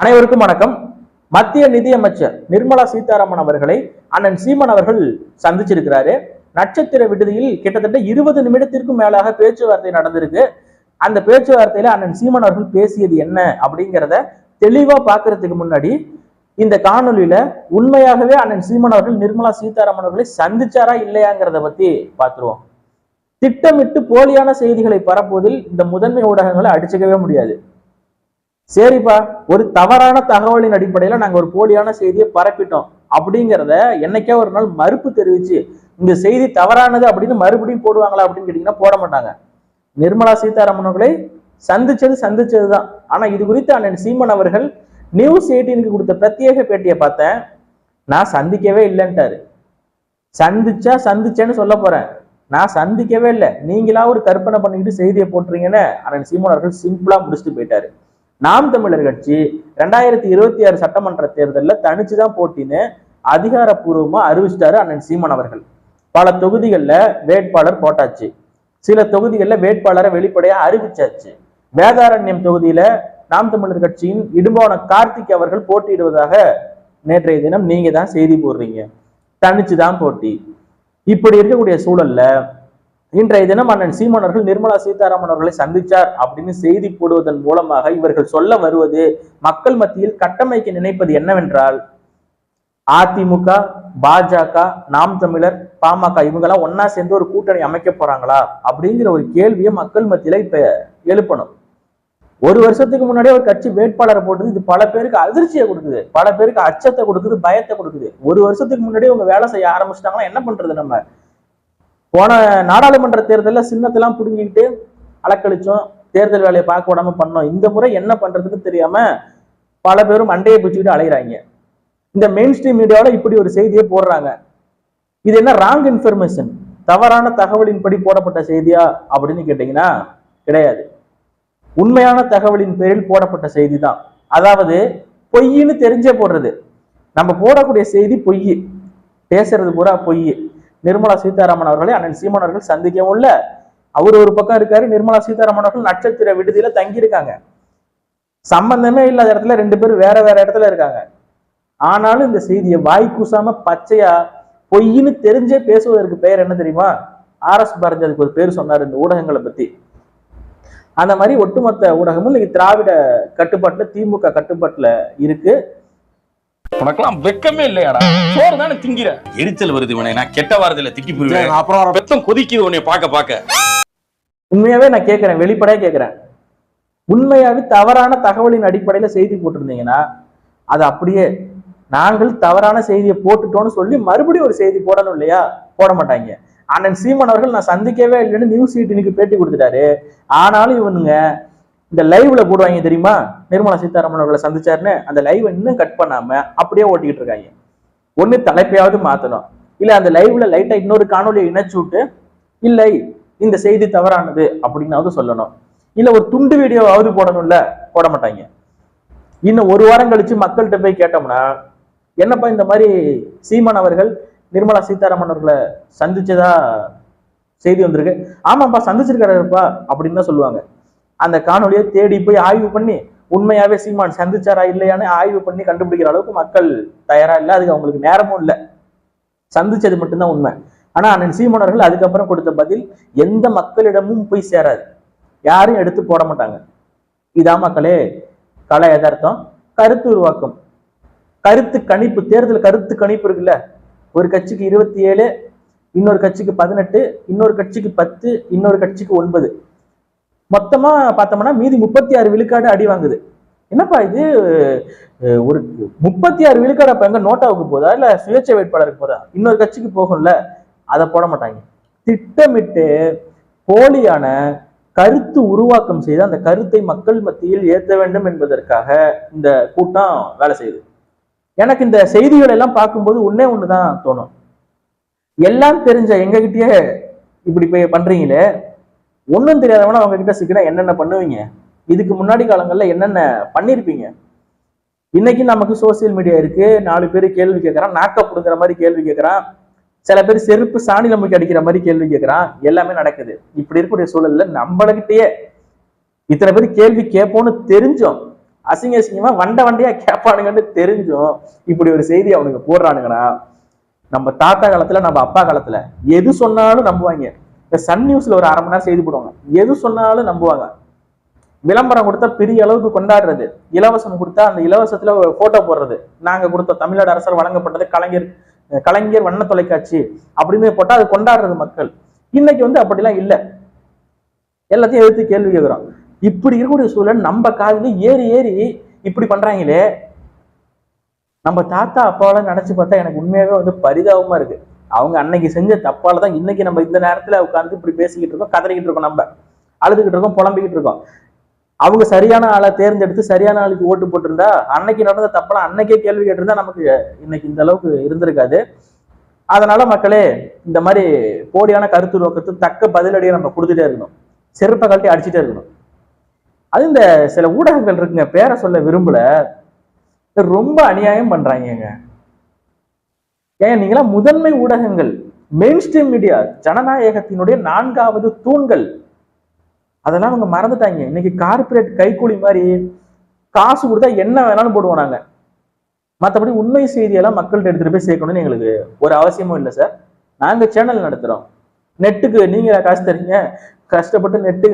அனைவருக்கும் வணக்கம். மத்திய நிதியமைச்சர் நிர்மலா சீதாராமன் அவர்களை அண்ணன் சீமன் அவர்கள் சந்திச்சிருக்கிறாரு. நட்சத்திர விடுதியில் கிட்டத்தட்ட இருபது நிமிடத்திற்கும் மேலாக பேச்சுவார்த்தை நடந்திருக்கு. அந்த பேச்சுவார்த்தையில அண்ணன் சீமன் அவர்கள் பேசியது என்ன அப்படிங்கிறத தெளிவா பாக்குறதுக்கு முன்னாடி இந்த காணொலியில உண்மையாகவே அண்ணன் சீமன் அவர்கள் நிர்மலா சீதாராமன் அவர்களை சந்திச்சாரா இல்லையாங்கிறத பத்தி பார்த்துருவோம். திட்டமிட்டு போலியான செய்திகளை பரப்புவதில் இந்த முதன்மை ஊடகங்களை அடிச்சுக்கவே முடியாது. சரிப்பா ஒரு தவறான தகவலின் அடிப்படையில நாங்க ஒரு போலியான செய்தியை பரப்பிட்டோம். அப்படிங்கிறத என்னைக்கே ஒரு நாள் மறுப்பு தெரிவிச்சு இந்த செய்தி தவறானது அப்படின்னு மறுபடியும் போடுவாங்களா அப்படின்னு கேட்டீங்கன்னா போட மாட்டாங்க. நிர்மலா சீதாராமன் அவர்களை சந்திச்சது சந்திச்சதுதான். ஆனா இது குறித்து அண்ணன் சீமன் அவர்கள் நியூஸ் எயிட்டீனுக்கு கொடுத்த பிரத்யேக பேட்டியை பார்த்தேன். நான் சந்திக்கவே இல்லைன்ட்டாரு. சந்திச்சா சந்திச்சேன்னு சொல்ல போறேன். நான் சந்திக்கவே இல்லை. நீங்களா ஒரு கற்பனை பண்ணிக்கிட்டு செய்தியை போட்டுறீங்கன்னு அண்ணன் சீமன் அவர்கள் சிம்பிளா முடிச்சுட்டு போயிட்டாரு. நாம் தமிழர் கட்சி ரெண்டாயிரத்தி இருபத்தி ஆறு சட்டமன்ற தேர்தலில் தனிச்சு தான் போட்டின்னு அதிகாரப்பூர்வமா அறிவிச்சிட்டாரு அண்ணன் சீமன் அவர்கள். பல தொகுதிகளில் வேட்பாளர் போட்டாச்சு. சில தொகுதிகளில் வேட்பாளரை வெளிப்படையா அறிவிச்சாச்சு. வேதாரண்யம் தொகுதியில நாம் தமிழர் கட்சியின் இடும்போன கார்த்திக் அவர்கள் போட்டியிடுவதாக நேற்றைய தினம் நீங்க தான் செய்தி போடுறீங்க. தனிச்சு தான் போட்டி. இப்படி இருக்கக்கூடிய சூழல்ல இன்றைய தினம் அண்ணன் சீமானவர்கள் நிர்மலா சீதாராமன் அவர்களை சந்திச்சார் அப்படின்னு செய்தி போடுவதன் மூலமாக இவர்கள் சொல்ல வருவது மக்கள் மத்தியில் கட்டமைக்க நினைப்பது என்னவென்றால் அதிமுக பாஜக நாம் தமிழர் பாமக இவங்கெல்லாம் ஒன்னா சேர்ந்து ஒரு கூட்டணி அமைக்க போறாங்களா அப்படிங்கிற ஒரு கேள்வியை மக்கள் மத்தியில இப்ப எழுப்பணும். ஒரு வருஷத்துக்கு முன்னாடியே ஒரு கட்சி வேட்பாளரை போட்டது இது பல பேருக்கு அதிர்ச்சியை கொடுக்குது பல பேருக்கு அச்சத்தை கொடுக்குது பயத்தை கொடுக்குது. ஒரு வருஷத்துக்கு முன்னாடியே உங்க வேலை செய்ய ஆரம்பிச்சிட்டாங்கன்னா என்ன பண்றது நம்ம? போன நாடாளுமன்ற தேர்தலில் சின்னத்தெல்லாம் புடுங்கிக்கிட்டு அலக்கழிச்சோம். தேர்தல் வேலையை பார்க்க விடாம பண்ணோம். இந்த முறை என்ன பண்றதுன்னு தெரியாம பல பேரும் அண்டையை பிடிச்சிக்கிட்டு அலைகிறாங்க இந்த மெயின் ஸ்ட்ரீம் மீடியாவில் இப்படி ஒரு செய்தியை போடுறாங்க. இது என்ன ராங் இன்ஃபர்மேஷன் தவறான தகவலின்படி போடப்பட்ட செய்தியா அப்படின்னு கேட்டீங்கன்னா கிடையாது. உண்மையான தகவலின் பேரில் போடப்பட்ட செய்தி தான் அதாவது பொய்ன்னு தெரிஞ்சே போடுறது. நம்ம போடக்கூடிய செய்தி பொய் பேசுறது பூரா பொய் நிர்மலா சீதாராமன் அவர்களை அண்ணன் சீமான் அவர்கள் சந்திக்கவும் இல்ல. அவர் ஒரு பக்கம் இருக்காரு நிர்மலா சீதாராமன் அவர்கள் நட்சத்திர விடுதியில தங்கியிருக்காங்க. சம்பந்தமே இல்லாத இடத்துல ரெண்டு பேரும் வேற வேற இடத்துல இருக்காங்க. ஆனாலும் இந்த செய்தியை வாய் கூசாம பச்சையா பொய்ன்னு தெரிஞ்சே பேசுவதற்கு பெயர் என்ன தெரியுமா? ஆர் எஸ் பாரதி அதுக்கு ஒரு பேர் சொன்னார் இந்த ஊடகங்களை பத்தி. அந்த மாதிரி ஒட்டுமொத்த ஊடகமும் இன்னைக்கு திராவிட கட்டுப்பாட்டுல திமுக கட்டுப்பாட்டுல இருக்கு. உனக்கெல்லாம் வெக்கமே இல்லையாடா? சோறு தானே திங்கிற? எரிச்சல் வருது உனே நான் கெட்ட வாரத்துல திட்டி போயிருவேன் அப்புறம் வெத்தம் கொதிக்குது உன்னை பாக்க பாக்க உண்மையாவே நான் கேட்கிறேன் வெளிப்படையா கேட்கிறேன் உண்மையாவே தவறான தகவலின் அடிப்படையில செய்தி போட்டிருந்தீங்கன்னா அது அப்படியே நாங்கள் தவறான செய்தியை போட்டுட்டோம்னு சொல்லி மறுபடியும் ஒரு செய்தி போடணும் இல்லையா? போட மாட்டாங்க. அண்ணன் சீமன் அவர்கள் நான் சந்திக்கவே இல்லைன்னு நியூஸ் எயிட்டீனுக்கு பேட்டி கொடுத்துட்டாரு. ஆனாலும் இவனுங்க இந்த லைவ்ல போடுவாங்க தெரியுமா? நிர்மலா சீதாராமன் அவர்களை சந்திச்சாருன்னு. அந்த லைவ் இன்னும் கட் பண்ணாம அப்படியே ஓட்டிக்கிட்டு இருக்காங்க. ஒண்ணு தலைப்பையாவது மாத்தணும். இல்ல அந்த லைவ்ல லைட்டா இன்னொரு காணொலியை இணைச்சு விட்டு இல்லை இந்த செய்தி தவறானது அப்படின்னாவது சொல்லணும். இல்ல ஒரு துண்டு வீடியோவாவது போடணும்ல? போட மாட்டாங்க. இன்னும் ஒரு வாரம் கழிச்சு மக்கள்கிட்ட போய் கேட்டோம்னா என்னப்பா இந்த மாதிரி சீமான் அவர்கள் நிர்மலா சீதாராமன் அவர்களை சந்திச்சதா செய்தி வந்திருக்கு? ஆமாப்பா சந்திச்சிருக்காருப்பா அப்படின்னு தான் சொல்லுவாங்க. அந்த காணொலியை தேடி போய் ஆய்வு பண்ணி உண்மையாவே சீமான் சந்திச்சாரா இல்லையான்னு ஆய்வு பண்ணி கண்டுபிடிக்கிற அளவுக்கு மக்கள் தயாரா இல்லை. அதுக்கு அவங்களுக்கு நேரமும் இல்லை. சந்திச்சது மட்டும்தான் உண்மை. ஆனா அண்ணன் சீமானவர்கள் அதுக்கப்புறம் கொடுத்த பதில் எந்த மக்களிடமும் போய் சேராது. யாரும் எடுத்து போட மாட்டாங்க. இதான் மக்களே கலை எதார்த்தம் கருத்து உருவாக்கம். கருத்து கணிப்பு தேர்தல் கருத்து கணிப்பு இருக்குல்ல. ஒரு கட்சிக்கு இருபத்தி ஏழு இன்னொரு கட்சிக்கு பதினெட்டு இன்னொரு கட்சிக்கு பத்து இன்னொரு கட்சிக்கு ஒன்பது. மொத்தமா பார்த்தோம்னா மீதி முப்பத்தி ஆறு விழுக்காடு அடி வாங்குது. என்னப்பா இது? ஒரு முப்பத்தி ஆறு விழுக்காடு அப்ப எங்க நோட்டாவுக்கு போதா? இல்ல சுயேட்சை வேட்பாளருக்கு போதா? இன்னொரு கட்சிக்கு போகும்ல அதை போட மாட்டாங்க. திட்டமிட்டு போலியான கருத்து உருவாக்கம் செய்து அந்த கருத்தை மக்கள் மத்தியில் ஏற்ற வேண்டும் என்பதற்காக இந்த கூட்டம் வேலை செய்யுது. எனக்கு இந்த செய்திகளை எல்லாம் பார்க்கும்போது ஒன்னே ஒண்ணுதான் தோணும். எல்லாம் தெரிஞ்ச எங்ககிட்டயே இப்படி போய் பண்றீங்களே ஒன்றும் தெரியாதவன அவங்க கிட்ட சிக்கினா என்னென்ன பண்ணுவீங்க? இதுக்கு முன்னாடி காலங்கள்ல என்னென்ன பண்ணியிருப்பீங்க இன்னைக்கு நமக்கு சோசியல் மீடியா இருக்கு. நாலு பேர் கேள்வி கேட்கறான் நாக்க புடுங்குற மாதிரி கேள்வி கேட்கறான் சில பேர் செருப்பு சாணியில முக்கி அடிக்கிற மாதிரி கேள்வி கேட்கறான் எல்லாமே நடக்குது. இப்படி இருக்கக்கூடிய சூழல்ல நம்மளுக்கிட்டயே இத்தனை பேர் கேள்வி கேட்போம்னு தெரிஞ்சோம் அசிங்க அசிங்கமா வண்ட வண்டியா கேட்பானுங்கன்னு தெரிஞ்சும் இப்படி ஒரு செய்தி அவனுக்கு போடுறானுங்கன்னா நம்ம தாத்தா காலத்துல நம்ம அப்பா காலத்துல எது சொன்னாலும் நம்புவாங்க. இந்த சன் நியூஸ்ல ஒரு அரை மணி நேரம் செய்தி போடுவாங்க. எது சொன்னாலும் நம்புவாங்க. விளம்பரம் கொடுத்தா பெரிய அளவுக்கு கொண்டாடுறது. இலவசம் கொடுத்தா அந்த இலவசத்துல போட்டோ போடுறது. நாங்க கொடுத்த தமிழ்நாடு அரசால் வழங்கப்பட்டது கலைஞர் கலைஞர் வண்ண தொலைக்காட்சி அப்படின்னு போட்டா அது கொண்டாடுறது மக்கள். இன்னைக்கு வந்து அப்படிலாம் இல்லை. எல்லாத்தையும் எடுத்து கேள்வி கேட்குறோம். இப்படி இருக்கக்கூடிய சூழல் நம்ம காதுல ஏறி ஏறி இப்படி பண்றாங்களே. நம்ம தாத்தா அப்பாவெல்லாம் நினைச்சு பார்த்தா எனக்கு உண்மையாவே வந்து பரிதாபமா இருக்கு. அவங்க அன்னைக்கு செஞ்ச தப்பால தான் இன்னைக்கு நம்ம இந்த நேரத்துல உட்கார்ந்து இப்படி பேசிக்கிட்டு இருக்கோம் கதறிக்கிட்டு இருக்கோம் நம்ம. அழுதுகிட்டு இருக்கோம் புலம்பிக்கிட்டு இருக்கோம். அவங்க சரியான ஆளை தேர்ந்தெடுத்து சரியான ஆளுக்கு ஓட்டு போட்டிருந்தா அன்னைக்கு நடந்த தப்பெல்லாம் அன்னைக்கே கேள்வி கேட்டிருந்தா நமக்கு இன்னைக்கு இந்த அளவுக்கு இருந்திருக்காது. அதனால மக்களே இந்த மாதிரி போலியான கருத்து நோக்கத்து தக்க பதிலடியை நம்ம கொடுத்துட்டே இருக்கணும். செருப்பை கழட்டி அடிச்சுட்டே இருக்கணும். அது இந்த சில ஊடகங்கள் இருக்குங்க பேரை சொல்ல விரும்பல. ரொம்ப அநியாயம் பண்றாங்க ஏன் நீங்களா முதன்மை ஊடகங்கள் மெயின் ஸ்ட்ரீம் மீடியா ஜனநாயகத்தினுடைய நான்காவது தூண்கள். அதெல்லாம் அவங்க மறந்துட்டாங்க. இன்னைக்கு கார்ப்பரேட் கைக்கூலி மாதிரி காசு கொடுத்தா என்ன வேணாலும் போடுவோம் நாங்க. மற்றபடி உண்மை செய்தியெல்லாம் மக்கள்கிட்ட எடுத்துட்டு போய் சேர்க்கணும்னு எங்களுக்கு ஒரு அவசியமும் இல்லை சார். நாங்க சேனல் நடத்துறோம். நெட்டுக்கு நீங்க காசு தரீங்க? கஷ்டப்பட்டு நெட்டு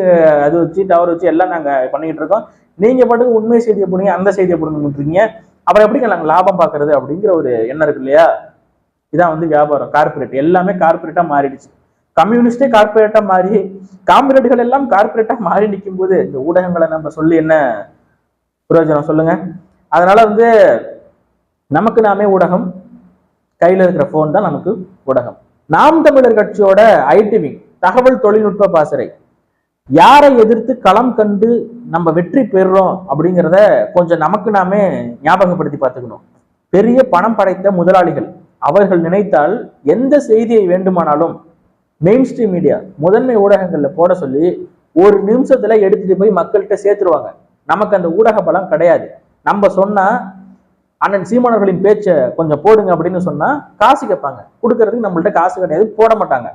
அது வச்சு டவர் வச்சு எல்லாம் நாங்க பண்ணிக்கிட்டு இருக்கோம். நீங்க பாட்டுக்கு உண்மை செய்தியை போடுங்க அந்த செய்தியை போடுங்க அப்புறம் எப்படிங்க நாங்கள் லாபம் பார்க்கறது அப்படிங்கிற ஒரு எண்ணம் இருக்கு இல்லையா? இதான் வந்து வியாபாரம் கார்ப்பரேட் எல்லாமே கார்ப்பரேட்டா மாறிடுச்சு. கம்யூனிஸ்டே கார்ப்பரேட்டா மாறி காம்ரேட்டுகள் எல்லாம் கார்ப்பரேட்டா மாறி நிற்கும் போது இந்த ஊடகங்களை நம்ம சொல்லி என்ன பிரயோஜனம் சொல்லுங்க? அதனால வந்து நமக்கு நாமே ஊடகம் கையில இருக்கிற போன் தான் நமக்கு ஊடகம். நாம் தமிழர் கட்சியோட ஐடி விங் தகவல் தொழில்நுட்ப பாசறை யாரை எதிர்த்து களம் கண்டு நம்ம வெற்றி பெறுறோம் அப்படிங்கிறத கொஞ்சம் நமக்கு நாமே ஞாபகப்படுத்தி பார்த்துக்கணும். பெரிய பணம் படைத்த முதலாளிகள் அவர்கள் நினைத்தால் எந்த செய்தியை வேண்டுமானாலும் மெயின் ஸ்ட்ரீம் மீடியா முதன்மை ஊடகங்களில் போட சொல்லி ஒரு நிமிஷத்துல எடுத்துட்டு போய் மக்கள்கிட்ட சேர்த்துருவாங்க. நமக்கு அந்த ஊடக பலம் கிடையாது. நம்ம சொன்னா அண்ணன் சீமானவர்களின் பேச்சை கொஞ்சம் போடுங்க அப்படின்னு சொன்னா காசு கேட்பாங்க. கொடுக்கறதுக்கு நம்மள்ட்ட காசு கிடையாது போட மாட்டாங்க.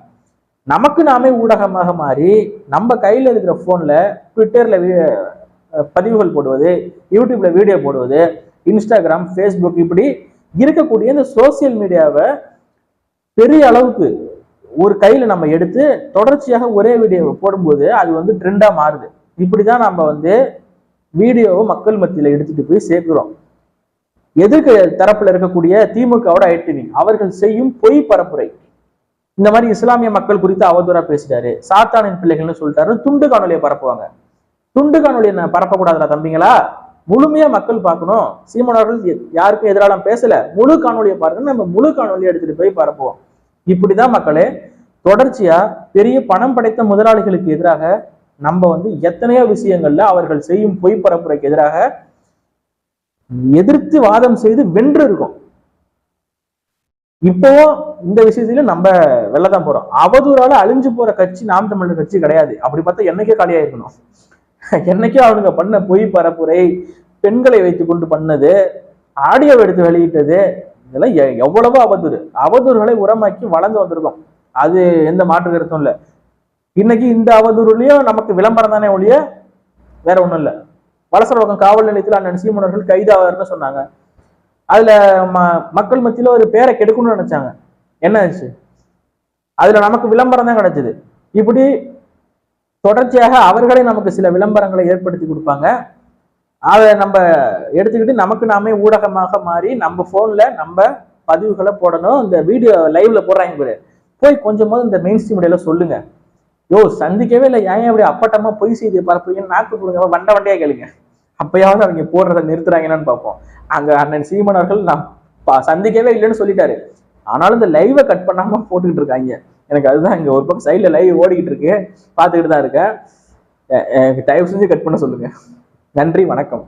நமக்கு நாமே ஊடகமாக மாறி நம்ம கையில இருக்கிற போன்ல ட்விட்டர்ல பதிவுகள் போடுவது யூடியூப்ல வீடியோ போடுவது இன்ஸ்டாகிராம் ஃபேஸ்புக் இப்படி இருக்கக்கூடிய இந்த சோசியல் மீடியாவை பெரிய அளவுக்கு ஒரு கையில நம்ம எடுத்து தொடர்ச்சியாக ஒரே வீடியோவை போடும்போது அது வந்து ட்ரெண்டா மாறுது. இப்படிதான் நம்ம வந்து வீடியோவை மக்கள் மத்தியில எடுத்துட்டு போய் சேர்க்கிறோம். எதிர்க்க தரப்புல இருக்கக்கூடிய திமுகவோட ஐடிவி அவர்கள் செய்யும் பொய் பரப்புரை. இந்த மாதிரி இஸ்லாமிய மக்கள் குறித்து அவதூறா பேசிட்டாரு. சாத்தானின் பிள்ளைகள்னு சொல்லிட்டாரு துண்டு காணொலியை பரப்புவாங்க. துண்டு காணொலியை பரப்பக்கூடாதுல பரப்பக்கூடாதுடா தம்பிங்களா? முழுமையா மக்கள் பார்க்கணும். சீமானவர்கள் யாருக்கும் எதிராலாம் பேசல. முழு காணொலியை பாருங்க. நம்ம முழு காணொலியை எடுத்துட்டு போய் பரப்புவோம். இப்படிதான் மக்களே தொடர்ச்சியா பெரிய பணம் படைத்த முதலாளிகளுக்கு எதிராக நம்ம வந்து எத்தனையோ விஷயங்கள்ல அவர்கள் செய்யும் பொய் பரப்புரைக்கு எதிராக எதிர்த்து வாதம் செய்து வென்று இருக்கும். இப்போவும் இந்த விஷயத்திலும் நம்ம வெள்ளதான் போறோம். அவதூறால அழிஞ்சு போற கட்சி நாம் தமிழர் கட்சி கிடையாது. அப்படி பார்த்தா என்னைக்கே காலியாயிருக்கணும். என்னைக்கும் என்னைக்கோ அவனுங்க பண்ண பொய் பரப்புரை பெண்களை வைத்து கொண்டு பண்ணது ஆடியோ எடுத்து வெளியிட்டது இதெல்லாம் எ- எவ்வளவோ அவதூறு. அவதூறுகளை உரமாக்கி வளர்ந்து வந்திருக்கோம். அது எந்த மாற்று கருத்தும் இல்லை. இன்னைக்கு இந்த அவதூறுலயும் நமக்கு விளம்பரம் தானே ஒழிய வேற ஒண்ணும் இல்லை. வலசரவக்கம் காவல் நிலையத்தில் அண்ணன் சீமனர்கள் கைதாவார்னு சொன்னாங்க. அதுல ம மக்கள் மத்தியில ஒரு பேரை கெடுக்கணும்னு நினைச்சாங்க. என்ன ஆச்சு? அதுல நமக்கு விளம்பரம் தான் கிடைச்சது. இப்படி தொடர்ச்சியாக அவர்களே நமக்கு சில விளம்பரங்களை ஏற்படுத்தி கொடுப்பாங்க. அதை நம்ம எடுத்துக்கிட்டு நமக்கு நாமே ஊடகமாக மாறி நம்ம ஃபோனில் நம்ம பதிவுகளை போடணும். இந்த வீடியோ லைவ்ல போடுறாங்க பேர் போய் கொஞ்சமாவது இந்த மெயின் ஸ்ட்ரீம் இடையில சொல்லுங்க. யோ சந்திக்கவே இல்லை. ஏன் அப்படி அப்பட்டமா பொய் செய்தியை பரப்புறீங்கன்னு நாக்கு கொடுங்க. வண்ட வண்டையா கேளுங்க. அப்பயாவது அவங்க போடுறதை நிறுத்துறாங்கன்னு பார்ப்போம். அங்க அண்ணன் சீமன் அவர்கள் நான் பா- சந்திக்கவே இல்லைன்னு சொல்லிட்டாரு. ஆனாலும் இந்த லைவை கட் பண்ணாம போட்டுக்கிட்டு இருக்காங்க. எனக்கு அதுதான் இங்கே ஒரு பக்கம் சைடில் லைவ் ஓடிக்கிட்டு இருக்கு. பார்த்துக்கிட்டு தான் இருக்கேன் எனக்கு தயவு செஞ்சு கட் பண்ண சொல்லுங்க. நன்றி வணக்கம்.